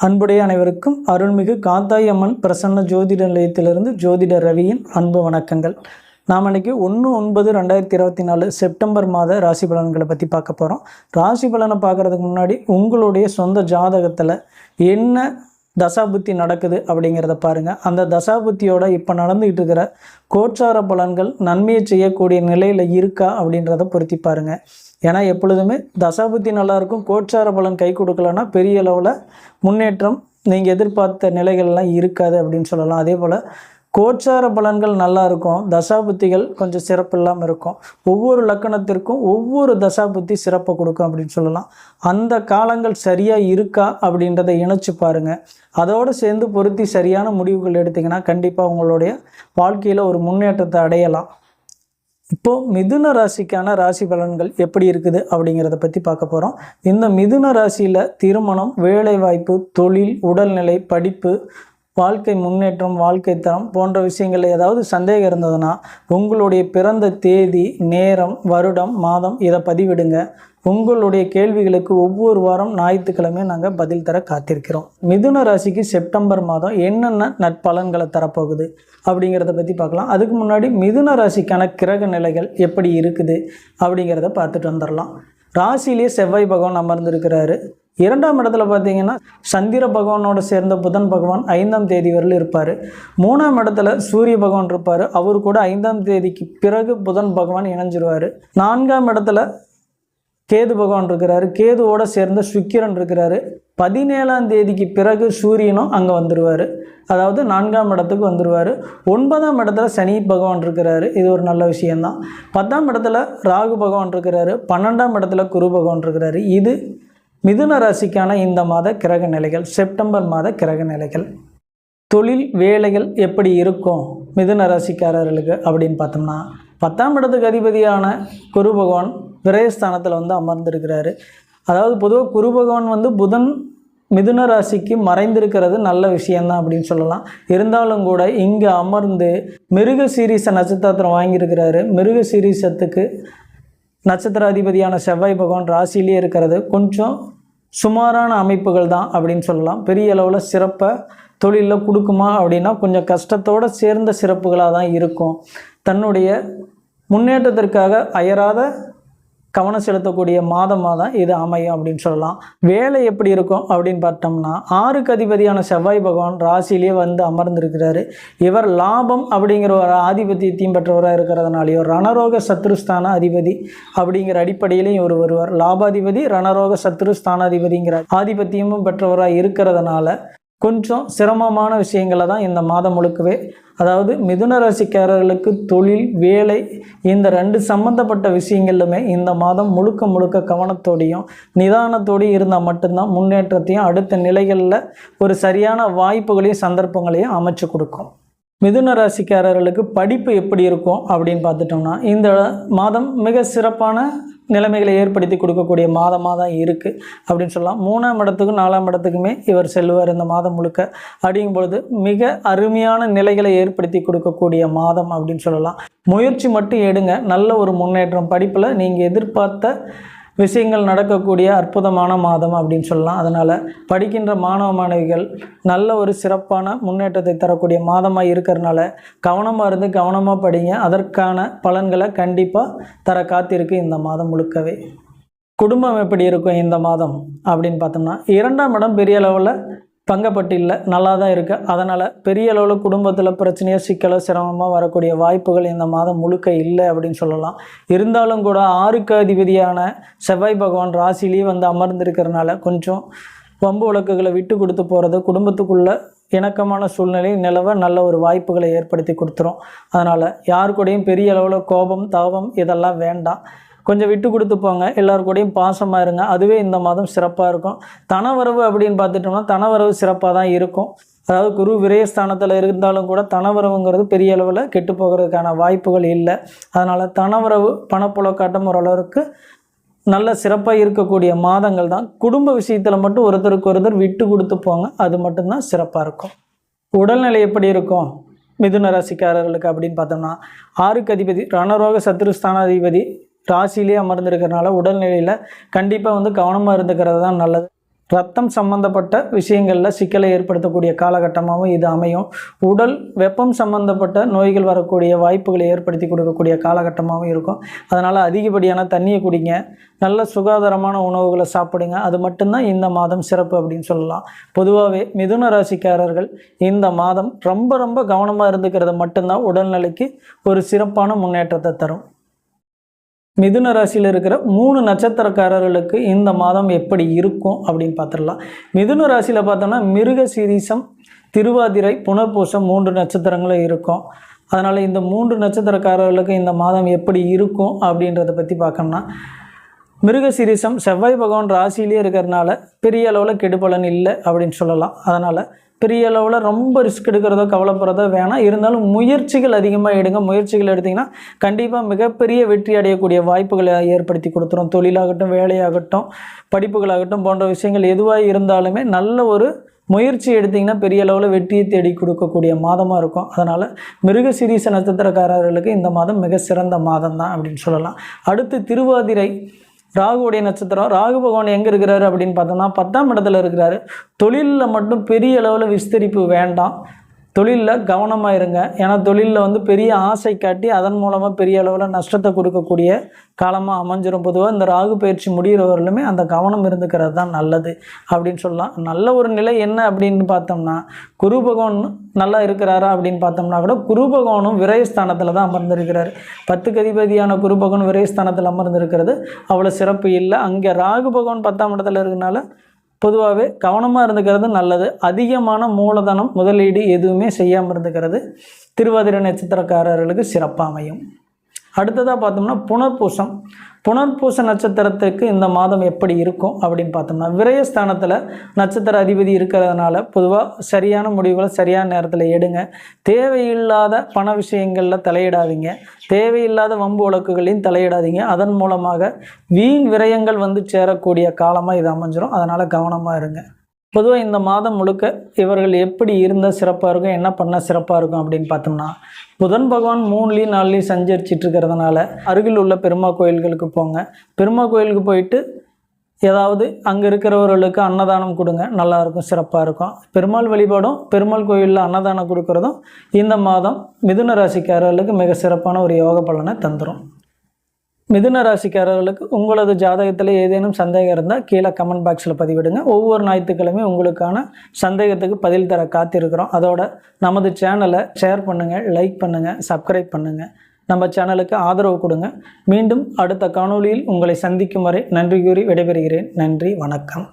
அன்புடைய அனைவருக்கும் அருள்மிகு காத்தாய் அம்மன் பிரசன்ன ஜோதிட நிலையத்திலிருந்து ஜோதிட ரவியின் அன்பு வணக்கங்கள். நாம் அன்றைக்கி ஒன்று ஒன்பது ரெண்டாயிரத்தி இருபத்தி நாலு செப்டம்பர் மாத ராசி பலன்களை பற்றி பார்க்க போகிறோம் ராசி பலனை பார்க்குறதுக்கு முன்னாடி உங்களுடைய சொந்த ஜாதகத்தில் என்ன தசாபுத்தி நடக்குது அப்படிங்கிறத பாருங்கள் அந்த தசாபுத்தியோட இப்போ நடந்துகிட்டு இருக்கிற கோட்சார பலன்கள் நன்மையை செய்யக்கூடிய நிலையில் இருக்கா அப்படின்றத பொருத்தி பாருங்கள் ஏன்னா எப்பொழுதுமே தசாபுத்தி நல்லாயிருக்கும் கோட்சார பலன் கை கொடுக்கலன்னா பெரிய அளவில் முன்னேற்றம் நீங்கள் எதிர்பார்த்த நிலைகள்லாம் இருக்காது அப்படின்னு சொல்லலாம். அதே போல் கோச்சார பலன்கள் நல்லா இருக்கும். தசாபுத்திகள் கொஞ்சம் சிறப்பு இல்லாமல் இருக்கும். ஒவ்வொரு லக்கணத்திற்கும் ஒவ்வொரு தசாபுத்தி சிறப்பை கொடுக்கும் அப்படின்னு சொல்லலாம். அந்த காலங்கள் சரியாக இருக்கா அப்படின்றத இணைச்சு பாருங்கள் அதோடு சேர்ந்து பொருத்தி சரியான முடிவுகள் எடுத்திங்கன்னா கண்டிப்பாக உங்களுடைய வாழ்க்கையில் ஒரு முன்னேற்றத்தை அடையலாம். இப்போது மிதுன ராசிக்கான ராசி பலன்கள் எப்படி இருக்குது அப்படிங்கிறத பற்றி பார்க்க போகிறோம் இந்த மிதுன ராசியில் திருமணம் வேலைவாய்ப்பு தொழில் உடல்நிலை படிப்பு வாழ்க்கை முன்னேற்றம் வாழ்க்கை தரம் போன்ற விஷயங்கள் ஏதாவது சந்தேகம் இருந்ததுன்னா உங்களுடைய பிறந்த தேதி நேரம் வருடம் மாதம் இதை பதிவிடுங்க. உங்களுடைய கேள்விகளுக்கு ஒவ்வொரு வாரம் ஞாயிற்றுக்கிழமை நாங்கள் பதில் தர காத்திருக்கிறோம். மிதுன ராசிக்கு செப்டம்பர் மாதம் என்னென்ன நற்பலன்களை தரப்போகுது அப்படிங்கிறத பற்றி பார்க்கலாம். அதுக்கு முன்னாடி மிதுன ராசிக்கான கிரக நிலைகள் எப்படி இருக்குது அப்படிங்கிறத பார்த்துட்டு வந்துடலாம். ராசியிலேயே செவ்வாய் பகவான் அமர்ந்திருக்கிறாரு. இரண்டாம் இடத்துல பார்த்தீங்கன்னா சந்திர பகவானோட சேர்ந்த புதன் பகவான் ஐந்தாம் தேதி வரையில் இருப்பார். மூணாம் இடத்துல சூரிய பகவான் இருப்பார். அவர் கூட ஐந்தாம் தேதிக்கு பிறகு புதன் பகவான் இணைஞ்சிருவார். நான்காம் இடத்துல கேது பகவான் இருக்கிறாரு. கேதுவோட சேர்ந்த சுக்கிரன் இருக்கிறாரு. பதினேழாம் தேதிக்கு பிறகு சூரியனும் அங்கே வந்துடுவார் அதாவது நான்காம் இடத்துக்கு வந்துடுவார் ஒன்பதாம் இடத்துல சனி பகவான் இருக்கிறாரு. இது ஒரு நல்ல விஷயந்தான் பத்தாம் இடத்துல ராகு பகவான் இருக்கிறாரு. பன்னெண்டாம் இடத்துல குரு பகவான் இருக்கிறாரு. இது மிதுன ராசிக்கான இந்த மாத கிரக நிலைகள் செப்டம்பர் மாத கிரக நிலைகள். தொழில் வேலைகள் எப்படி இருக்கும்? மிதுன ராசிக்காரர்களுக்கு அப்படின்னு பார்த்தோம்னா பத்தாம் இடத்துக்கு அதிபதியான குரு பகவான் விரயஸ்தானத்தில் வந்து அமர்ந்திருக்கிறாரு. அதாவது பொதுவாக குரு பகவான் வந்து புதன் மிதுன ராசிக்கு மறைந்திருக்கிறது நல்ல விஷயந்தான் அப்படின்னு சொல்லலாம். இருந்தாலும் கூட இங்கே அமர்ந்து மிருக சீரீச நட்சத்திரத்தில் வாங்கியிருக்கிறாரு. மிருக சீரீசத்துக்கு நட்சத்திர அதிபதியான செவ்வாய் பகவான் ராசிலேயே இருக்கிறது. கொஞ்சம் சுமாரான அமைப்புகள் தான் அப்படின்னு சொல்லலாம். பெரிய அளவில் சிறப்பை தொழிலில் கொடுக்குமா அப்படின்னா கொஞ்சம் கஷ்டத்தோடு சேர்ந்த சிறப்புகளாக தான் இருக்கும். தன்னுடைய முன்னேற்றத்திற்காக அயராத கவனம் செலுத்தக்கூடிய மாதமாக தான் இது அமையும் அப்படின்னு சொல்லலாம். வேலை எப்படி இருக்கும் அப்படின்னு பார்த்தோம்னா ஆறுக்கு அதிபதியான செவ்வாய் பகவான் ராசியிலே வந்து அமர்ந்திருக்கிறாரு. இவர் லாபம் அப்படிங்கிற ஒரு ஆதிபத்தியத்தையும் பெற்றவராக இருக்கிறதுனாலையோ ரணரோக சத்ருஸ்தான அதிபதி அப்படிங்கிற அடிப்படையிலையும் இவர் வருவார். லாபாதிபதி ரணரோக சத்ருஸ்தானாதிபதிங்கிற ஆதிபத்தியமும் பெற்றவராக இருக்கிறதுனால கொஞ்சம் சிரமமான விஷயங்களை தான் இந்த மாதம் முழுக்கவே அதாவது மிதுன ராசிக்காரர்களுக்கு தொழில் வேலை இந்த ரெண்டு சம்மந்தப்பட்ட விஷயங்களுமே இந்த மாதம் முழுக்க முழுக்க கவனத்தோடையும் நிதானத்தோடையும் இருந்தால் மட்டும்தான் முன்னேற்றத்தையும் அடுத்த நிலைகளில் ஒரு சரியான வாய்ப்புகளையும் சந்தர்ப்பங்களையும் அமைச்சு கொடுக்கும். மிதுன ராசிக்காரர்களுக்கு படிப்பு எப்படி இருக்கும் அப்படின்னு பார்த்துட்டோம்னா இந்த மாதம் மிக சிறப்பான நிலைமைகளை ஏற்படுத்தி கொடுக்கக்கூடிய மாதமாக தான் இருக்குது அப்படின்னு சொல்லலாம். மூணாம் இடத்துக்கும் நாலாம் இடத்துக்குமே இவர் செல்வார் இந்த மாதம் முழுக்க. அப்படிங்கும் பொழுது மிக அருமையான நிலைகளை ஏற்படுத்தி கொடுக்கக்கூடிய மாதம் அப்படின்னு சொல்லலாம். முயற்சி மட்டும் எடுங்க. நல்ல ஒரு முன்னேற்றம். படிப்பில் நீங்கள் எதிர்பார்த்த விஷயங்கள் நடக்கக்கூடிய அற்புதமான மாதம் அப்படின்னு சொல்லலாம். அதனால் படிக்கின்ற மாணவ மாணவிகள் நல்ல ஒரு சிறப்பான முன்னேற்றத்தை தரக்கூடிய மாதமாக இருக்கிறனால கவனமாக இருந்து கவனமாக படிங்க. அதற்கான பலன்களை கண்டிப்பாக தர காத்திருக்கு இந்த மாதம் முழுக்கவே. குடும்பம் எப்படி இருக்கும் இந்த மாதம் அப்படின்னு பார்த்தோம்னா இரண்டாம் இடம் பெரிய அளவில் பங்கப்பட்டு இல்லை நல்லா தான் இருக்குது அதனால் பெரிய அளவில் குடும்பத்தில் பிரச்சனையோ சிக்கலோ சிரமமாக வரக்கூடிய வாய்ப்புகள் இந்த மாதம் முழுக்க இல்லை அப்படின்னு சொல்லலாம். இருந்தாலும் கூட ஆறுக்கு அதிபதியான செவ்வாய் பகவான் ராசிலேயே வந்து அமர்ந்திருக்கிறனால கொஞ்சம் வம்பு வழக்குகளை விட்டு கொடுத்து போகிறது குடும்பத்துக்குள்ள இணக்கமான சூழ்நிலை நிலவ நல்ல ஒரு வாய்ப்புகளை ஏற்படுத்தி கொடுத்துரும். அதனால் யார் கூடயும் பெரிய அளவில் கோபம் தாபம் இதெல்லாம் வேண்டாம். கொஞ்சம் விட்டு கொடுத்து போங்க. எல்லார் கூடயும் பாசமாக இருங்க. அதுவே இந்த மாதம் சிறப்பாக இருக்கும். தனவரவு அப்படின்னு பார்த்துட்டோம்னா தனவரவு சிறப்பாக தான் இருக்கும். அதாவது குரு விரயஸ்தானத்தில் இருந்தாலும் கூட தனவரவுங்கிறது பெரிய அளவில் கெட்டு போகிறதுக்கான வாய்ப்புகள் இல்லை. அதனால் தனவரவு பணப்புழக்காட்டம் ஓரளவுக்கு நல்ல சிறப்பாக இருக்கக்கூடிய மாதங்கள் தான். குடும்ப விஷயத்தில் மட்டும் ஒருத்தருக்கு ஒருத்தர் விட்டு கொடுத்து போங்க. அது மட்டும்தான் சிறப்பாக இருக்கும். உடல்நிலை எப்படி இருக்கும்? மிதுன ராசிக்காரர்களுக்கு அப்படின்னு பார்த்தோம்னா ஆறுக்கு அதிபதி ரணரோக சத்ருஸ்தானாதிபதி ராசியிலே அமர்ந்திருக்கிறனால உடல்நிலையில் கண்டிப்பாக வந்து கவனமாக இருந்துக்கிறது தான் நல்லது. ரத்தம் சம்பந்தப்பட்ட விஷயங்களில் சிக்கலை ஏற்படுத்தக்கூடிய காலகட்டமாகவும் இது அமையும். உடல் வெப்பம் சம்பந்தப்பட்ட நோய்கள் வரக்கூடிய வாய்ப்புகளை ஏற்படுத்தி கொடுக்கக்கூடிய காலகட்டமாகவும் இருக்கும். அதனால் அதிகப்படியான தண்ணியை குடிங்க. நல்ல சுகாதாரமான உணவுகளை சாப்பிடுங்க. அது மட்டும்தான் இந்த மாதம் சிறப்பு அப்படின்னு சொல்லலாம். பொதுவாகவே மிதுன ராசிக்காரர்கள் இந்த மாதம் ரொம்ப ரொம்ப கவனமாக இருந்துக்கிறது மட்டும்தான் உடல்நிலைக்கு ஒரு சிறப்பான முன்னேற்றத்தை தரும். மிதுன ராசியில் இருக்கிற மூணு நட்சத்திரக்காரர்களுக்கு இந்த மாதம் எப்படி இருக்கும் அப்படின்னு பார்த்துடலாம். மிதுன ராசியில் பார்த்தோம்னா மிருக சீரிசம் திருவாதிரை புனர்பூசம் மூன்று நட்சத்திரங்களும் இருக்கும். அதனால் இந்த மூன்று நட்சத்திரக்காரர்களுக்கு இந்த மாதம் எப்படி இருக்கும் அப்படின்றத பற்றி பார்க்கணும்னா மிருகசீரிசம் செவ்வாய் பகவான் ராசியிலே இருக்கிறதுனால பெரிய அளவில் கெடுபலன் இல்லை அப்படின்னு சொல்லலாம். அதனால் பெரிய அளவில் ரொம்ப ரிஸ்க் எடுக்கிறதோ கவலைப்படுறதோ வேணாம். இருந்தாலும் முயற்சிகள் அதிகமாக எடுங்க. முயற்சிகள் எடுத்திங்கன்னா கண்டிப்பாக மிகப்பெரிய வெற்றி அடையக்கூடிய வாய்ப்புகளை ஏற்படுத்தி கொடுத்துரும். தொழிலாகட்டும் வேலையாகட்டும் படிப்புகளாகட்டும் போன்ற விஷயங்கள் எதுவாக இருந்தாலுமே நல்ல ஒரு முயற்சி எடுத்திங்கன்னா பெரிய அளவில் வெற்றியை தேடி கொடுக்கக்கூடிய மாதமாக இருக்கும். அதனால் மிருக சிரீச நட்சத்திரக்காரர்களுக்கு இந்த மாதம் மிக சிறந்த மாதம் தான் அப்படின்னு சொல்லலாம். அடுத்து திருவாதிரை. ராகுவுடைய நட்சத்திரம் ராகு பகவான் எங்கே இருக்கிறாரு அப்படின்னு பார்த்தோம்னா பத்தாம் இடத்துல இருக்கிறாரு. தொழிலில் மட்டும் பெரிய அளவில் விஸ்தரிப்பு வேண்டாம். தொழிலில் கவனமாக இருங்க. ஏன்னா தொழிலில் வந்து பெரிய ஆசை காட்டி அதன் மூலமாக பெரிய அளவில் நஷ்டத்தை கொடுக்கக்கூடிய காலமாக அமைஞ்சிரும். பொதுவாக இந்த ராகு பயிற்சி முடிகிறவர்களுமே அந்த கவனம் இருந்துக்கிறது தான் நல்லது அப்படின்னு சொல்லலாம். நல்ல ஒரு நிலை என்ன அப்படின்னு பார்த்தோம்னா குரு பகவான் நல்லா இருக்கிறாரா அப்படின்னு பார்த்தோம்னா கூட குரு பகவானும் விரயஸ்தானத்தில் தான் அமர்ந்திருக்கிறார். பத்துக்கு அதிபதியான குரு பகவான் விரயஸ்தானத்தில் அமர்ந்திருக்கிறது. அவ்வளோ சிறப்பு இல்லை. அங்கே ராகு பகவான் பத்தாம் இடத்துல இருக்கனால பொதுவாகவே கவனமாக இருந்துக்கிறது நல்லது. அதிகமான மூலதனம் முதலீடு எதுவுமே செய்யாமல் இருந்துக்கிறது. திருவாதிரை நட்சத்திரக்காரர்களுக்கு சிறப்பாக அமையும். அடுத்ததாக பார்த்தோம்னா புனர்பூசம். புனர்பூச நட்சத்திரத்துக்கு இந்த மாதம் எப்படி இருக்கும் அப்படின்னு பார்த்தோம்னா விரயஸ்தானத்தில் நட்சத்திர அதிபதி இருக்கிறதுனால பொதுவாக சரியான முடிவுகளை சரியான நேரத்தில் எடுங்க. தேவையில்லாத பண விஷயங்களில் தலையிடாதீங்க. தேவையில்லாத வம்பு வழக்குகளையும் தலையிடாதீங்க. அதன் மூலமாக வீண் விரயங்கள் வந்து சேரக்கூடிய காலமாக இது அமைஞ்சிரும். அதனால் கவனமாக இருங்க. பொதுவாக இந்த மாதம் முழுக்க இவர்கள் எப்படி இருந்தால் சிறப்பாக இருக்கும் என்ன பண்ணால் சிறப்பாக இருக்கும் அப்படின்னு பார்த்தோம்னா புதன் பகவான் மூணுலேயும் நாலுலேயும் சஞ்சரிச்சிட்டு இருக்கிறதுனால அருகில் உள்ள பெருமா கோயில்களுக்கு போங்க. பெருமா கோயிலுக்கு போயிட்டு ஏதாவது அங்கே இருக்கிறவர்களுக்கு அன்னதானம் கொடுங்க நல்லாயிருக்கும் சிறப்பாக இருக்கும். பெருமாள் வழிபாடும் பெருமாள் கோயிலில் அன்னதானம் கொடுக்குறதும் இந்த மாதம் மிதுன ராசிக்காரர்களுக்கு மிக சிறப்பான ஒரு யோக பலனை தந்துடும் மிதுன ராசிக்காரர்களுக்கு உங்களது ஜாதகத்தில் ஏதேனும் சந்தேகம் இருந்தால் கீழே கமெண்ட் பாக்ஸில் பதிவிடுங்க. ஒவ்வொரு ஞாயிற்றுக்கிழமை உங்களுக்கான சந்தேகத்துக்கு பதில் தர காத்திருக்கிறோம். அதோட நமது சேனலை ஷேர் பண்ணுங்கள் லைக் பண்ணுங்கள் சப்ஸ்கிரைப் பண்ணுங்கள் நம்ம சேனலுக்கு ஆதரவு கொடுங்க. மீண்டும் அடுத்த காணொலியில் உங்களை சந்திக்கும் வரை நன்றி கூறி விடைபெறுகிறேன். நன்றி வணக்கம்.